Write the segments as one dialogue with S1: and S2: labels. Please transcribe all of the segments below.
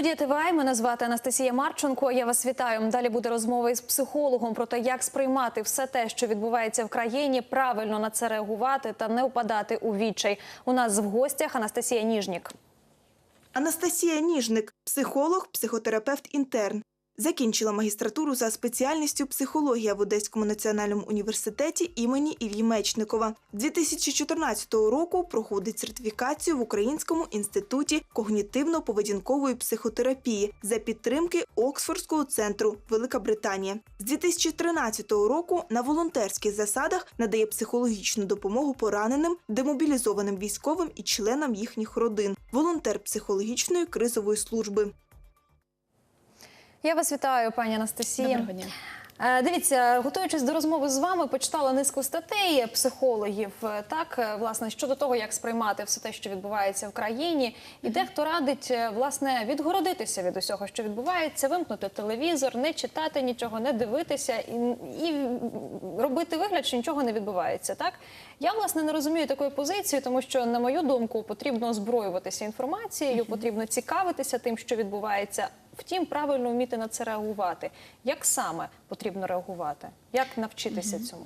S1: Студія ТВА. Мене звати Анастасія Марченко. Я вас вітаю. Далі буде розмова із психологом про те, як сприймати все те, що відбувається в країні, правильно на це реагувати та не впадати у відчай. У нас в гостях Анастасія Ніжнік.
S2: Анастасія Ніжник, психолог, психотерапевт інтерн. Закінчила магістратуру за спеціальністю психологія в Одеському національному університеті імені Іллі Мечникова. З 2014 року проходить сертифікацію в Українському інституті когнітивно-поведінкової психотерапії за підтримки Оксфордського центру Велика Британія. З 2013 року на волонтерських засадах надає психологічну допомогу пораненим, демобілізованим військовим і членам їхніх родин. Волонтер психологічної кризової служби.
S1: Я вас вітаю, пані Анастасія.
S3: Доброго дня.
S1: Е, Дивіться, готуючись до розмови з вами, почитала низку статей психологів, е, так е, власне щодо того, як сприймати все те, що відбувається в країні, і дехто радить власне відгородитися від усього, що відбувається, вимкнути телевізор, не читати нічого, не дивитися і, і робити вигляд, що нічого не відбувається. Так я власне не розумію такої позиції, тому що на мою думку потрібно озброюватися інформацією, потрібно цікавитися тим, що відбувається. Втім, правильно вміти на це реагувати. Як саме потрібно реагувати? Як навчитися цьому?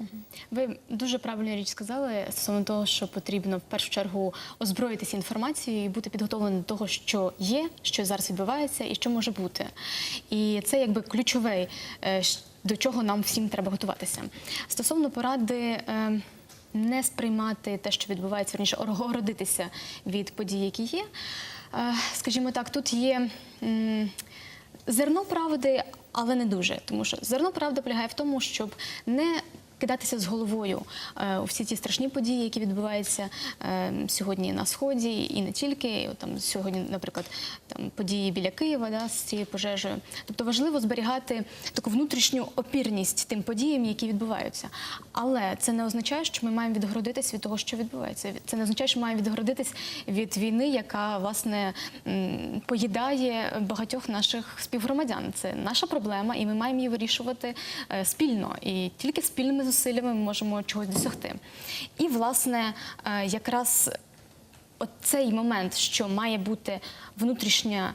S3: Ви дуже правильну річ сказали стосовно того, що потрібно в першу чергу озброїтися інформацією і бути підготовленим до того, що є, що зараз відбувається і що може бути. І це якби ключове, е, до чого нам всім треба готуватися. Стосовно поради. е, Не сприймати те, що відбувається, верніше огородитися від подій, які є. Е, Скажімо так, тут є зерно правди, але не дуже. Тому що зерно правди полягає в тому, щоб не кидатися з головою е, у всі ті страшні події, які відбуваються е, сьогодні на сході, і не тільки там сьогодні, наприклад, там події біля Києва, да, з цією пожежею. Тобто важливо зберігати таку внутрішню опірність тим подіям, які відбуваються. Але це не означає, що ми маємо відгородитись від того, що відбувається. Це не означає, що ми маємо відгородитись від війни, яка власне поїдає багатьох наших співгромадян. Це наша проблема, і ми маємо її вирішувати е, спільно. І тільки спільними зусиллями ми можемо чогось досягти. І власне, е, якраз оцей момент, що має бути внутрішня.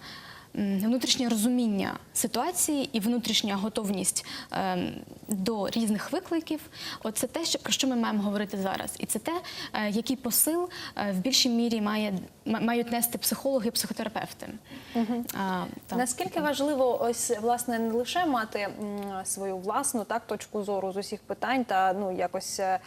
S3: Внутрішнє розуміння ситуації і внутрішня готовність ем, до різних викликів оце те, про що ми маємо говорити зараз. І це те, е, який посил е, в більшій мірі має, мають нести психологи і психотерапевти. А, так.
S1: Наскільки важливо ось власне не лише мати свою власну так точку зору з усіх питань та ну якось е,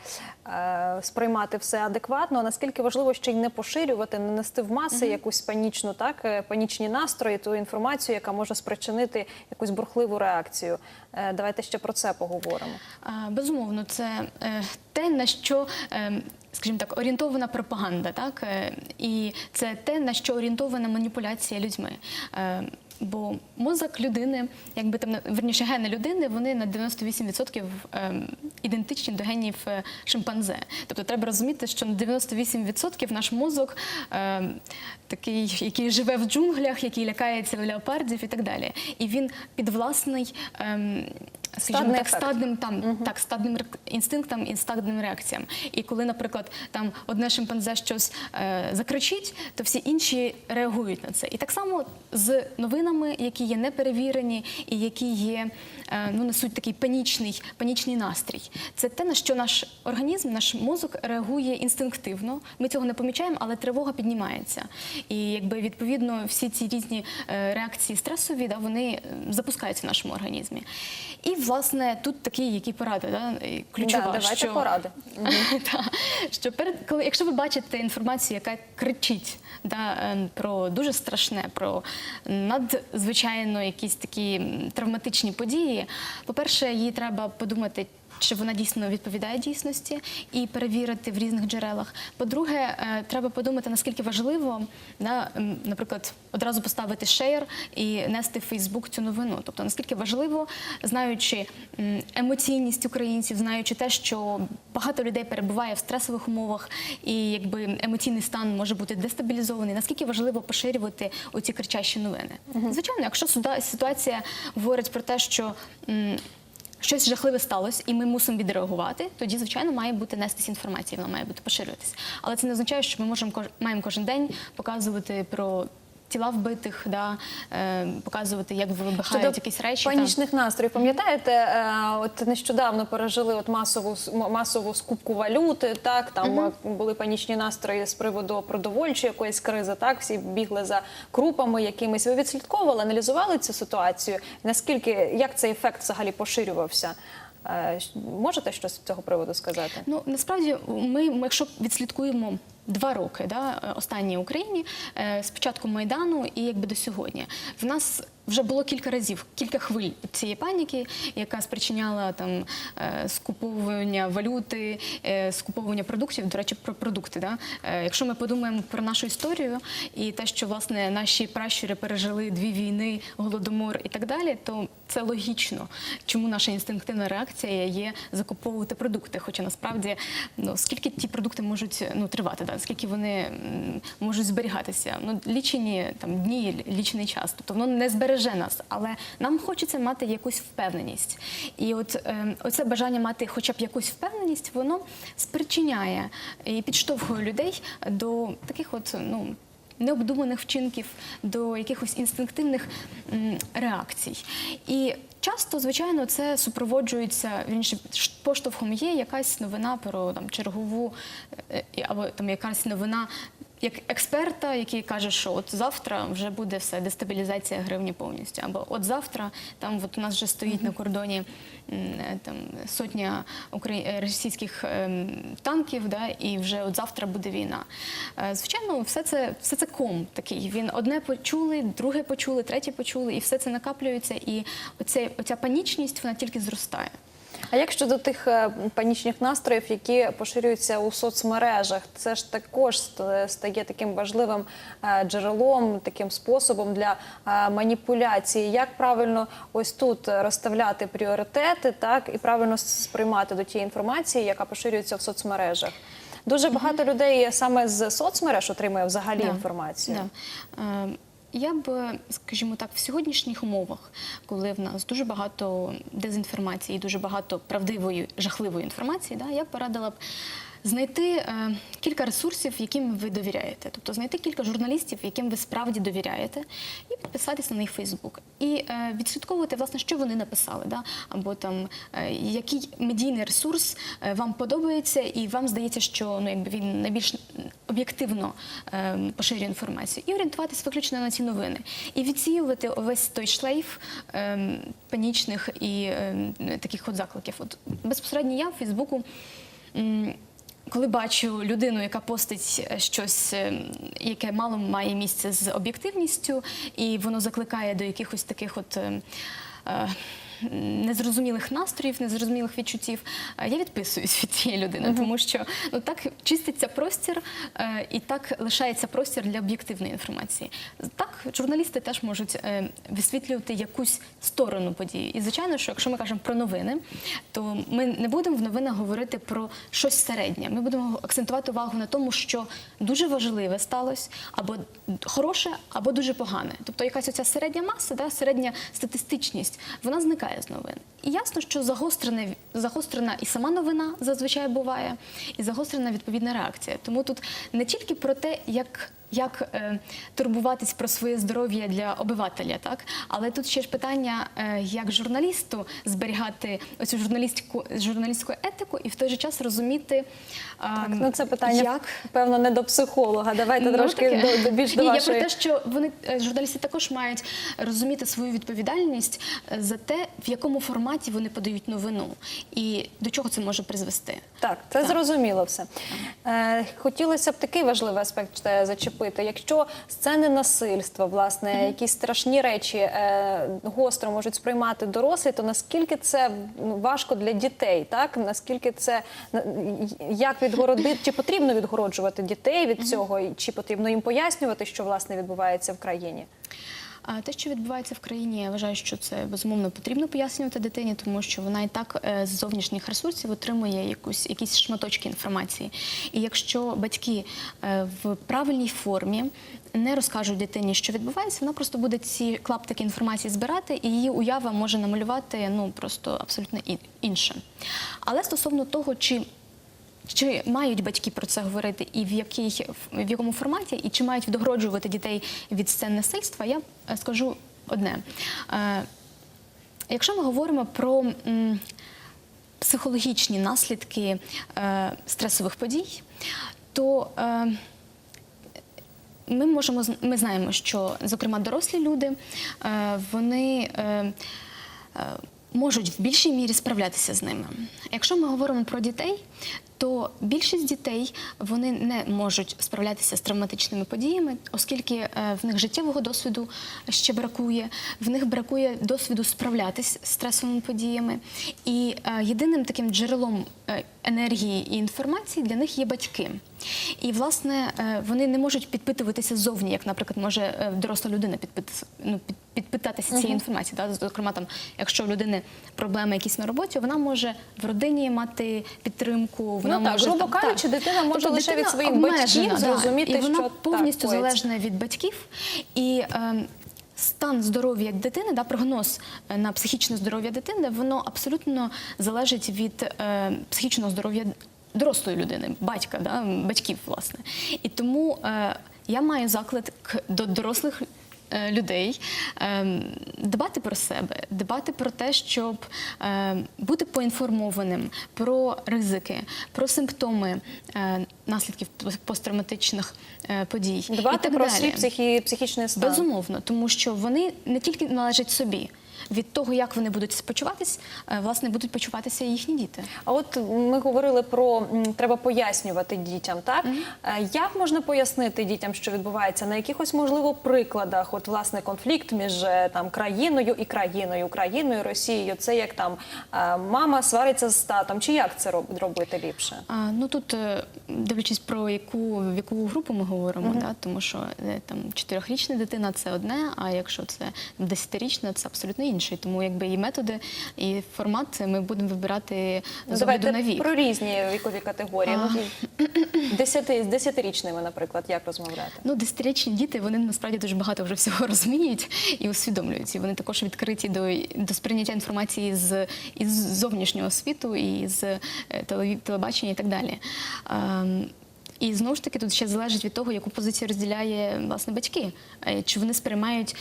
S1: е, сприймати все адекватно, а наскільки важливо ще й не поширювати, не нести в маси якусь панічну, так панічні настрої, інформацію, яка може спричинити якусь бурхливу реакцію. Е, Давайте ще про це поговоримо.
S3: Безумовно, це е, те, на що, е, скажімо так, орієнтована пропаганда, так? І це те, на що орієнтована маніпуляція людьми. Бо мозок людини, якби там верніше гени людини, вони на 98% ем, ідентичні до генів е, шимпанзе. Тобто треба розуміти, що на 98% наш мозок ем, такий, який живе в джунглях, який лякається леопардів і так далі. І він підвласний. Скажімо так, стадним там так, стадним інстинктам і стадним реакціям. І коли, наприклад, там одне шимпанзе щось е, закричить, то всі інші реагують на це. І так само з новинами, які є неперевірені і які є, е, ну несуть такий панічний, панічний настрій. Це те, на що наш організм, наш мозок реагує інстинктивно. Ми цього не помічаємо, але тривога піднімається. І якби відповідно всі ці різні е, реакції стресові, да, вони е, запускаються в нашому організмі. І власне тут такі, які поради, да, ключова,
S1: Да, давайте
S3: що,
S1: поради.
S3: Та, що перед, коли, якщо ви бачите інформацію, яка кричить да, е, про дуже страшне, про надзвичайно якісь такі травматичні події, по-перше, їй треба подумати. Чи вона дійсно відповідає дійсності і перевірити в різних джерелах. По-друге, е, треба подумати, наскільки важливо, да, наприклад, одразу поставити шеєр і нести в Фейсбук цю новину. Тобто, наскільки важливо, знаючи емоційність українців, знаючи те, що багато людей перебуває в стресових умовах, і якби емоційний стан може бути дестабілізований. Наскільки важливо поширювати оці кричащі новини? Звичайно, якщо ситуація говорить про те, що щось жахливе сталося, і ми мусимо відреагувати, тоді, звичайно, має бути нестись інформація, вона має бути поширюватися. Але це не означає, що ми можемо маємо кожен день показувати про тіла вбитих, да, е, показувати, як вибухають якісь речі. та.
S1: панічних настроїв. Пам'ятаєте, е, от нещодавно пережили от масову масову скупку валюти. Так там е, були панічні настрої з приводу продовольчої якоїсь кризи. Так всі бігли за крупами якимись. Ви відслідковували, аналізували цю ситуацію? Наскільки як цей ефект взагалі поширювався? Е, Можете щось з цього приводу сказати?
S3: Ну насправді ми, якщо відслідкуємо. Два роки да, е, останні в Україні спочатку початку майдану і якби до сьогодні в нас вже було кілька разів, кілька хвиль цієї паніки, яка спричиняла там е, скуповування валюти, е, скуповування продуктів. До речі, про продукти. Да? Е, Якщо ми подумаємо про нашу історію і те, що власне наші пращури пережили дві війни, голодомор і так далі, то це логічно, чому наша інстинктивна реакція є закуповувати продукти. Хоча насправді ну скільки ті продукти можуть ну тривати, да? скільки вони можуть зберігатися. Ну лічені там дні, лічений час. Тобто воно не збереже нас, але нам хочеться мати якусь впевненість. І от е, оце бажання мати хоча б якусь впевненість, воно спричиняє і підштовхує людей до таких от ну. Необдуманих вчинків до якихось інстинктивних реакцій. І часто, звичайно, це супроводжується вірніше, поштовхом є якась новина про там чергову е, е, або там якась новина. Як експерта, який каже, що от завтра вже буде все дестабілізація гривні повністю, або от завтра там от у нас вже стоїть на кордоні е, там сотня е, російських ем, танків, да, і вже от завтра буде війна. Е, Звичайно, все це все це ком такий. Він одне почули, друге почули, третє почули, і все це накаплюється. І оця, оця панічність вона тільки зростає.
S1: А як щодо тих е, панічних настроїв, які поширюються у соцмережах, це ж також стає таким важливим е, джерелом, таким способом для е, маніпуляції. Як правильно ось тут розставляти пріоритети, так і правильно сприймати до тієї інформації, яка поширюється в соцмережах? Дуже багато людей саме з соцмереж отримує взагалі
S3: Да.
S1: інформацію.
S3: Е, Я б, скажімо так, в сьогоднішніх умовах, коли в нас дуже багато дезінформації, дуже багато правдивої, жахливої інформації, да, я б порадила б знайти е, кілька ресурсів, яким ви довіряєте. Тобто знайти кілька журналістів, яким ви справді довіряєте, і підписатись на них Фейсбук. І е, відслідковувати, власне, що вони написали, да? або там е, який медійний ресурс вам подобається, і вам здається, що ну, якби він найбільш об'єктивно поширює інформацію, і орієнтуватись виключно на ці новини, і відсіювати увесь той шлейф панічних і таких от закликів. От безпосередньо я в Фейсбуку. Коли бачу людину, яка постить е, щось, е, яке мало має місце з об'єктивністю, і воно закликає до якихось таких от. е, е, Незрозумілих настроїв, незрозумілих відчуттів, е, я відписуюсь від цієї людини, тому що ну так чиститься простір е, і так лишається простір для об'єктивної інформації. Так, журналісти теж можуть е, висвітлювати якусь сторону події. І звичайно, що якщо ми кажемо про новини, то ми не будемо в новинах говорити про щось середнє. Ми будемо акцентувати увагу на тому, що дуже важливе сталося, або хороше, або дуже погане. Тобто якась оця середня маса, да, середня статистичність, вона зникає з новин. І ясно, що загострене, загострена і сама новина зазвичай буває, і загострена відповідна реакція. Тому тут не тільки про те, як як е, турбуватись про своє здоров'я для обивателя, так але тут ще ж питання, е, як журналісту зберігати оцю журналістську журналістську етику і в той же час розуміти
S1: Так,
S3: ем,
S1: ну це питання
S3: як
S1: певно не до психолога. Давайте
S3: Ну,
S1: трошки до, до більш до
S3: Ні,
S1: вашої.
S3: я про те, що вони е, журналісти також мають розуміти свою відповідальність е, за те, в якому форматі вони подають новину, і до чого це може призвести.
S1: Так, це зрозуміло все. Е, хотілося б такий важливий аспект е, зачепити. Якщо сцени насильства, власне, якісь страшні речі е, гостро можуть сприймати дорослі, то наскільки це ну, важко для дітей? Так наскільки це як відгородити, чи потрібно відгороджувати дітей від цього, чи потрібно їм пояснювати, що власне відбувається в країні?
S3: А те, що відбувається в країні, я вважаю, що це безумовно потрібно пояснювати дитині, тому що вона і так е, з зовнішніх ресурсів отримує якусь якісь шматочки інформації. І якщо батьки е, в правильній формі не розкажуть дитині, що відбувається, вона просто буде ці клаптики інформації збирати, і її уява може намалювати ну просто абсолютно інше. Але стосовно того, чи чи мають батьки про це говорити, і в якій в якому форматі, і чи мають відгороджувати дітей від сцен насильства, я е, скажу одне. Е, Якщо ми говоримо про психологічні наслідки е, стресових подій, то ми можемо ми знаємо, що зокрема дорослі люди вони можуть в більшій мірі справлятися з ними. Якщо ми говоримо про дітей, то більшість дітей вони не можуть справлятися з травматичними подіями, оскільки е, в них життєвого досвіду ще бракує, в них бракує досвіду справлятися з стресовими подіями. І е, єдиним таким джерелом е, енергії і інформації для них є батьки. І власне вони не можуть підпитуватися ззовні, як, наприклад, може доросла людина підпит- ну, підпитатися цієї інформації. Да? Зокрема, там, якщо у людини проблеми якісь на роботі, вона може в родині мати підтримку. Вона
S1: Ну так,
S3: може
S1: грубо кажучи, дитина може
S3: Тобто
S1: лише від своїх батьків
S3: да,
S1: зрозуміти,
S3: і вона
S1: що так
S3: повністю
S1: коїться.
S3: залежна від батьків. І е, стан здоров'я дитини, да, прогноз е, на психічне здоров'я дитини, воно абсолютно залежить від е, психічного здоров'я дорослої людини, батька, да, батьків, власне. І тому е, я маю заклик до дорослих. Е, Людей ем, дбати про себе, дбати про те, щоб ем, бути поінформованим про ризики, про симптоми е, наслідків посттравматичних подій. подій. і так
S1: про свій психі... психічний стан.
S3: Безумовно, тому що вони не тільки належать собі. Від того, як вони будуть почуватись, е, власне, будуть почуватися і їхні діти.
S1: А от ми говорили про треба пояснювати дітям, так Е, як можна пояснити дітям, що відбувається на якихось можливо прикладах? От власне конфлікт між е, там країною і країною, Україною, Росією. Це як там мама свариться з татом, чи як це роб- робити ліпше?
S3: А, ну тут дивлячись про яку вікову групу ми говоримо, да, тому що там чотирьохрічна дитина це одне, а якщо це десятирічна, це абсолютно інше. Тому якби і методи, і формат ми будемо вибирати
S1: Ну,
S3: з огляду на вік.
S1: про різні вікові категорії. Ну, десяти, з десятирічними, наприклад, як розмовляти?
S3: Ну, десятирічні діти вони насправді дуже багато вже всього розуміють і усвідомлюють. І вони також відкриті до, до сприйняття інформації з із зовнішнього світу, і з е, телебачення і так далі. Ем, і знову ж таки тут ще залежить від того, яку позицію розділяє власне батьки. Е, Чи вони сприймають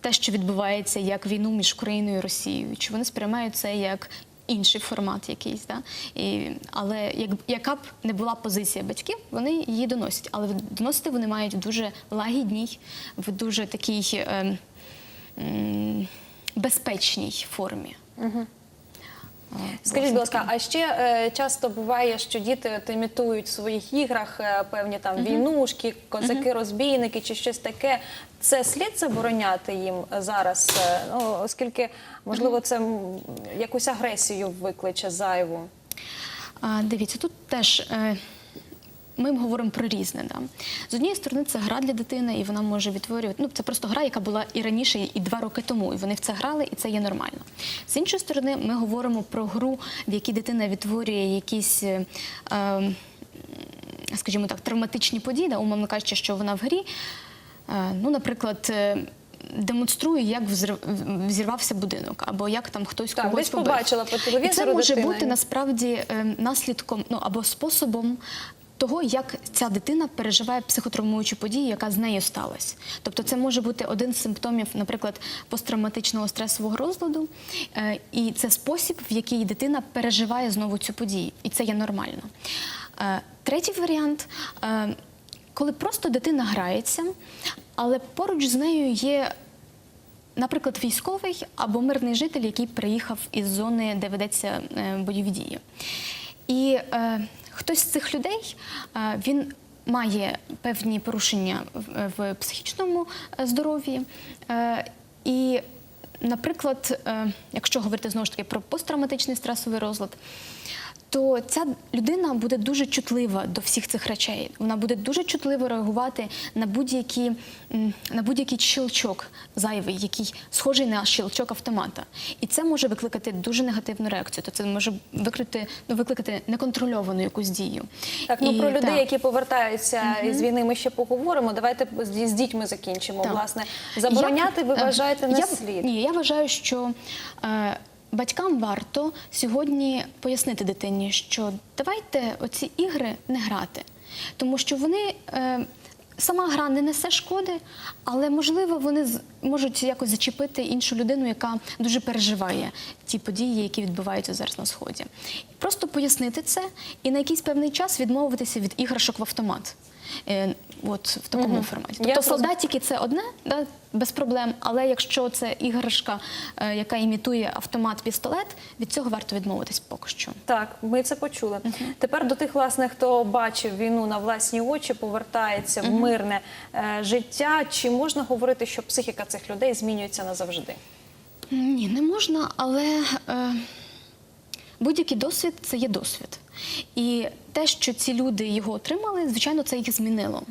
S3: те, що відбувається як війну між Україною і Росією, чи вони сприймають це як інший формат якийсь, да? І, але як, яка б не була позиція батьків, вони її доносять. Але доносити вони мають в дуже лагідній, в дуже такій е, е, безпечній формі.
S1: Скажіть, будь ласка, а ще е, часто буває, що діти от імітують в своїх іграх е, певні там війнушки, козаки-розбійники чи щось таке. Це слід забороняти їм зараз, е, ну, оскільки, можливо, це м, якусь агресію викличе зайву.
S3: А, дивіться, тут теж. Е, ми говоримо про різне. Да? З однієї сторони, це гра для дитини, і вона може відтворювати. Ну, це просто гра, яка була і раніше, і два роки тому. І вони в це грали, і це є нормально. З іншої сторони, ми говоримо про гру, в якій дитина відтворює якісь. Е, е, скажімо так, травматичні події, да, умовно кажучи, що вона в грі, е, ну, наприклад, е, демонструє, як взірвався будинок, або як там хтось
S1: Так,
S3: когось побив.
S1: побачила по
S3: І це може
S1: дитина.
S3: бути насправді е, наслідком ну або способом. Того, як ця дитина переживає психотравмуючу подію, яка з нею сталася. Тобто це може бути один з симптомів, наприклад, посттравматичного стресового розладу, е, і це спосіб, в який дитина переживає знову цю подію, і це є нормально. Е, Третій варіант, е, коли просто дитина грається, але поруч з нею є наприклад, військовий або мирний житель, який приїхав із зони, де ведеться бойові дії. І е, хтось з цих людей е, він має певні порушення в, психічному е, здоров'ї. Е, і, наприклад, якщо говорити знову ж таки про посттравматичний стресовий розлад, то ця людина буде дуже чутлива до всіх цих речей. Вона буде дуже чутливо реагувати на будь-які м, на будь-який щелчок зайвий, який схожий на щелчок автомата. І це може викликати дуже негативну реакцію. То це може викликати, ну, викликати неконтрольовану якусь дію.
S1: Так, ну
S3: І,
S1: про людей,
S3: так.
S1: які повертаються із війни, ми ще поговоримо. Давайте з з дітьми закінчимо.
S3: Так.
S1: Власне, забороняти ви
S3: е,
S1: вважаєте не
S3: я,
S1: слід.
S3: Ні, я вважаю, що е, батькам варто сьогодні пояснити дитині, що давайте оці ігри не грати, тому що вони. Е, Сама гра не несе шкоди, але можливо вони можуть якось зачепити іншу людину, яка дуже переживає ті події, які відбуваються зараз на сході. Просто пояснити це і на якийсь певний час відмовитися від іграшок в автомат. Е, От в такому
S1: Мгм.
S3: форматі.
S1: Я
S3: Тобто
S1: зрозуміла.
S3: солдатики це одне, да, без проблем. Але якщо це іграшка, е, яка імітує автомат пістолет, від цього варто відмовитись поки що.
S1: Так, ми це почули. Тепер до тих, власне, хто бачив війну на власні очі, повертається в мирне е, життя. Чи можна говорити, що психіка цих людей змінюється назавжди?
S3: Ні, не можна, але е, будь-який досвід це є досвід. І те, що ці люди його отримали, звичайно, це їх змінило.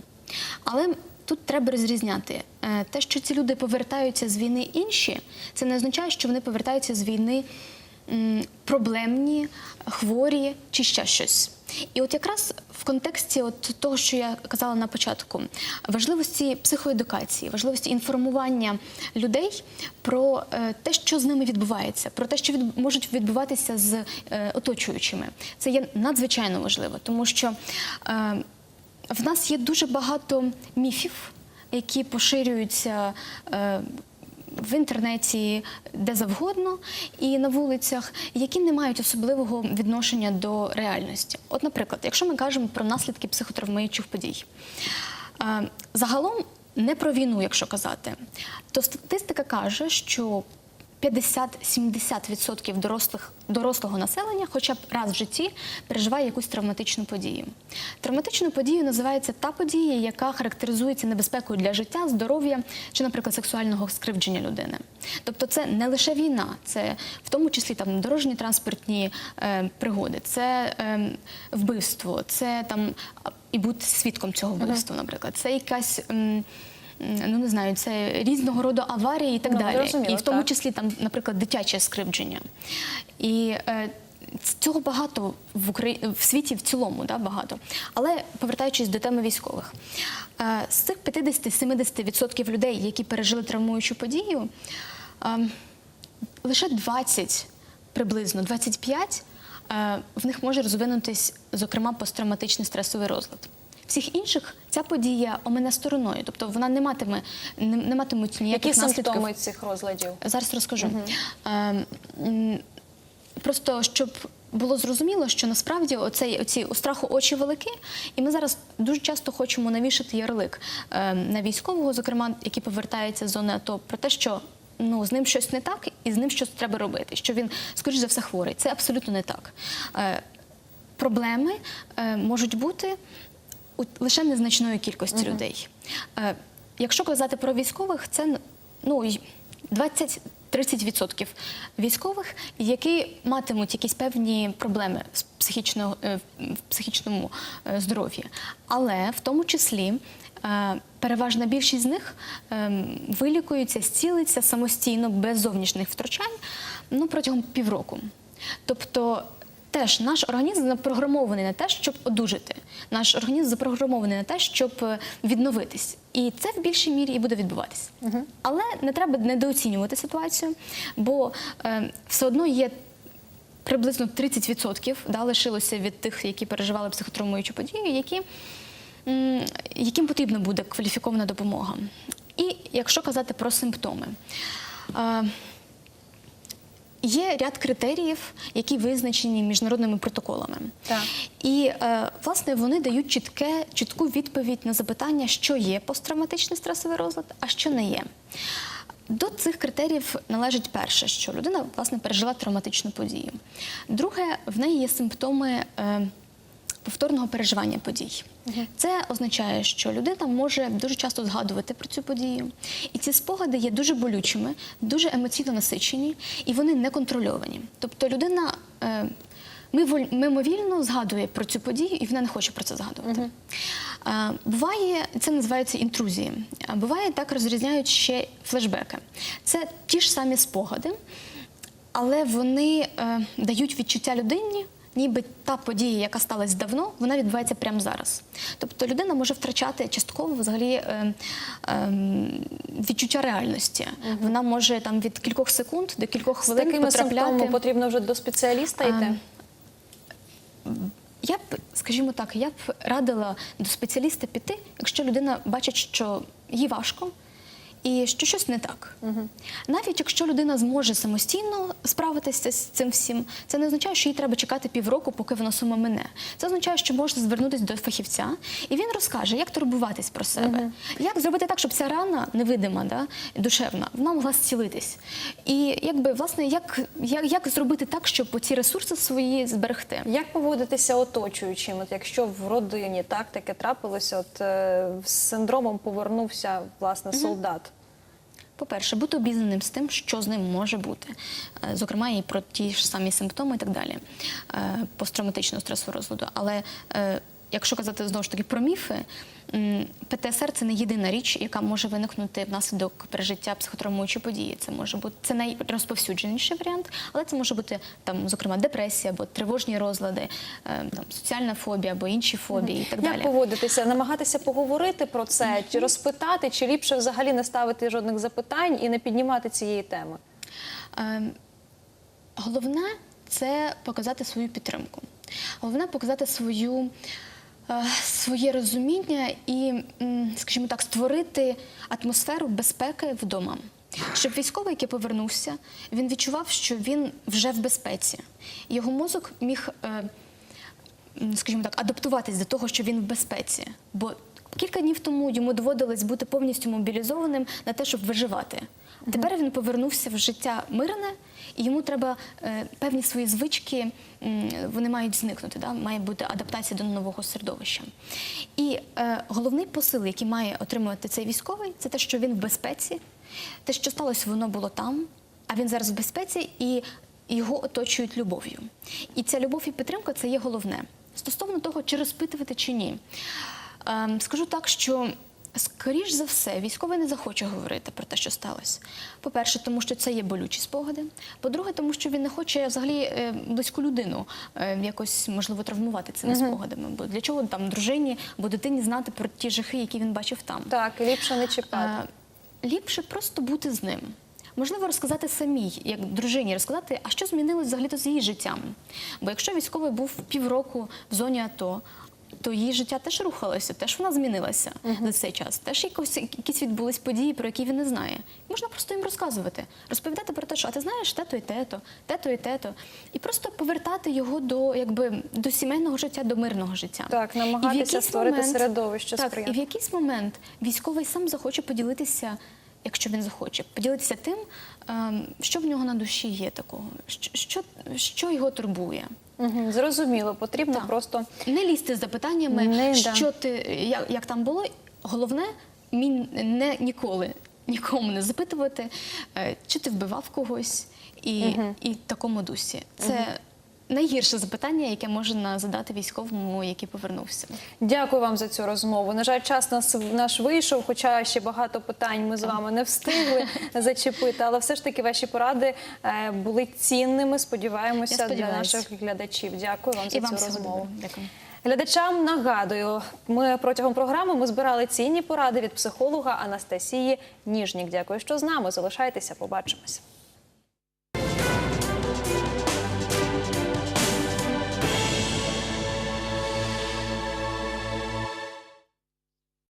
S3: Але тут треба розрізняти. Е, те, що ці люди повертаються з війни інші, це не означає, що вони повертаються з війни проблемні, хворі чи ще щось. І от якраз в контексті от того, що я казала на початку, важливості психоедукації, важливості інформування людей про е, те, що з ними відбувається, про те, що від, можуть відбуватися з е, оточуючими. Це є надзвичайно важливо, тому що е, в нас є дуже багато міфів, які поширюються. Е, в інтернеті, де завгодно, і на вулицях, які не мають особливого відношення до реальності. От, наприклад, якщо ми кажемо про наслідки психотравмуючих подій, е, загалом не про війну, якщо казати, то статистика каже, що 50-70% дорослих, дорослого населення хоча б раз в житті переживає якусь травматичну подію. Травматичною подією називається та подія, яка характеризується небезпекою для життя, здоров'я чи, наприклад, сексуального скривдження людини. Тобто, це не лише війна, це в тому числі там дорожні транспортні е, пригоди, це е, вбивство, це там і бути свідком цього вбивства, наприклад, це якась. м, Ну, не знаю, це різного роду аварії і так
S1: Ну,
S3: далі. і в тому
S1: так.
S3: числі там, наприклад, дитяче скривдження. І е, цього багато в Україні в світі в цілому, да, багато. Але повертаючись до теми військових, е, з цих 50-70% людей, які пережили травмуючу подію, е, лише 20, приблизно 25, е, в них може розвинутись, зокрема, посттравматичний стресовий розлад. Всіх інших ця подія омине стороною, тобто вона не матиме не, не матимуть ніяких
S1: Які
S3: наслідків.
S1: симптоми цих розладів?
S3: Зараз розкажу. Е, Просто щоб було зрозуміло, що насправді оцей оці у страху очі великі, і ми зараз дуже часто хочемо навішати ярлик е, на військового, зокрема, який повертається з зони АТО, про те, що ну з ним щось не так, і з ним щось треба робити. Що він, скоріш за все, хворий. Це абсолютно не так. Е, Проблеми е, можуть бути у лише незначної кількості людей. Е, Якщо казати про військових, це ну, 20-30% військових, які матимуть якісь певні проблеми з психічного, е, в психічному е, здоров'ї. Але в тому числі е, переважна більшість з них е, вилікуються, зцілиться самостійно, без зовнішніх втручань ну, протягом півроку. Тобто Теж наш організм запрограмований на те, щоб одужати. Наш організм запрограмований на те, щоб е, відновитись. І це в більшій мірі і буде відбуватись. Але не треба недооцінювати ситуацію, бо е, все одно є приблизно 30% да, лишилося від тих, які переживали психотравмуючу подію, які, м, яким потрібна буде кваліфікована допомога. І якщо казати про симптоми. Є ряд критеріїв, які визначені міжнародними протоколами.
S1: Так.
S3: І е, власне вони дають чітке, чітку відповідь на запитання, що є посттравматичний стресовий розлад, а що не є. До цих критеріїв належить перше, що людина власне пережила травматичну подію. Друге, в неї є симптоми е, повторного переживання подій. Це означає, що людина може дуже часто згадувати про цю подію, і ці спогади є дуже болючими, дуже емоційно насичені, і вони не контрольовані. Тобто людина е, мимовільно згадує про цю подію, і вона не хоче про це згадувати. Е, Буває, це називається інтрузії. Буває так розрізняють ще флешбеки. Це ті ж самі спогади, але вони е, дають відчуття людині, ніби та подія, яка сталася давно, вона відбувається прямо зараз. Тобто людина може втрачати частково взагалі е, е, відчуття реальності. Вона може там від кількох секунд до кількох
S1: З
S3: хвилин
S1: такими симптомами
S3: потрапляти.
S1: потрібно вже до спеціаліста
S3: А,
S1: йти.
S3: Я б, скажімо так, я б радила до спеціаліста піти, якщо людина бачить, що їй важко. І що щось не так. Навіть якщо людина зможе самостійно справитися з цим всім, це не означає, що їй треба чекати півроку, поки воно саме мине. Це означає, що можна звернутися до фахівця, і він розкаже, як турбуватись про себе, як зробити так, щоб ця рана невидима, да, душевна, вона могла зцілитись. І якби власне, як, як, як зробити так, щоб ці ресурси свої зберегти.
S1: Як поводитися оточуючим, от якщо в родині так таке трапилося, от е, з синдромом повернувся власне солдат.
S3: По-перше, бути обізнаним з тим, що з ним може бути, Е, зокрема і про ті ж самі симптоми і так далі, е, посттравматичного стресу розладу. Але е, якщо казати знову ж таки про міфи, ПТСР це не єдина річ, яка може виникнути внаслідок пережиття психотравмуючої події. Це може бути це найрозповсюдженіший варіант, але це може бути там, зокрема, депресія або тривожні розлади, е, там соціальна фобія або інші фобії і так
S1: Як
S3: далі.
S1: поводитися? Намагатися поговорити про це, чи розпитати, чи ліпше взагалі не ставити жодних запитань і не піднімати цієї теми?
S3: Ем, Головне це показати свою підтримку. Головне показати свою, своє розуміння і, скажімо так, створити атмосферу безпеки вдома. Щоб військовий, який повернувся, він відчував, що він вже в безпеці. Його мозок міг, е, скажімо так, адаптуватись до того, що він в безпеці. Бо кілька днів тому йому доводилось бути повністю мобілізованим на те, щоб виживати. Тепер він повернувся в життя мирне, і йому треба е, певні свої звички, м, вони мають зникнути. Да? Має бути адаптація до нового середовища. І е, головний посил, який має отримувати цей військовий, це те, що він в безпеці, те, що сталося, воно було там, а він зараз в безпеці і його оточують любов'ю. І ця любов і підтримка це є головне. Стосовно того, чи розпитувати чи ні. Ем, скажу так, що скоріш за все військовий не захоче говорити про те, що сталося. По-перше, тому що це є болючі спогади. По-друге, тому що він не хоче взагалі е, близьку людину е, якось можливо травмувати цими спогадами. Бо для чого там дружині або дитині знати про ті жахи, які він бачив там?
S1: Так, ліпше не чіпати.
S3: Е, ліпше просто бути з ним. Можливо, розказати самій, як дружині, розказати, а що змінилось взагалі з її життям. Бо якщо військовий був півроку в зоні АТО, то її життя теж рухалося, теж вона змінилася за цей час. Теж якось якісь відбулись події, про які він не знає. Можна просто їм розказувати, розповідати про те, що а ти знаєш тето і тето, тето і тето, і просто повертати його до якби до сімейного життя, до мирного життя.
S1: Так, намагатися створити середовище
S3: так,
S1: сприятливе.
S3: і в якийсь момент військовий сам захоче поділитися, якщо він захоче, поділитися тим, ем, що в нього на душі є такого, що, що, що його турбує.
S1: Зрозуміло, потрібно
S3: Так.
S1: просто
S3: Не лізти з запитаннями,
S1: Не, да.
S3: що ти, як, як там було. Головне, не ніколи нікому не запитувати, е, чи ти вбивав когось, і, і в такому дусі. Це найгірше запитання, яке можна задати військовому, який повернувся.
S1: Дякую вам за цю розмову. На жаль, час нас наш вийшов, хоча ще багато питань ми з вами не встигли зачепити, але все ж таки ваші поради е, були цінними. Сподіваємося для наших глядачів. Дякую вам за
S3: вам
S1: цю розмову.
S3: Дякую.
S1: Глядачам нагадую, ми протягом програми ми збирали цінні поради від психолога Анастасії Ніжнік. Дякую, що з нами. Залишайтеся, побачимось.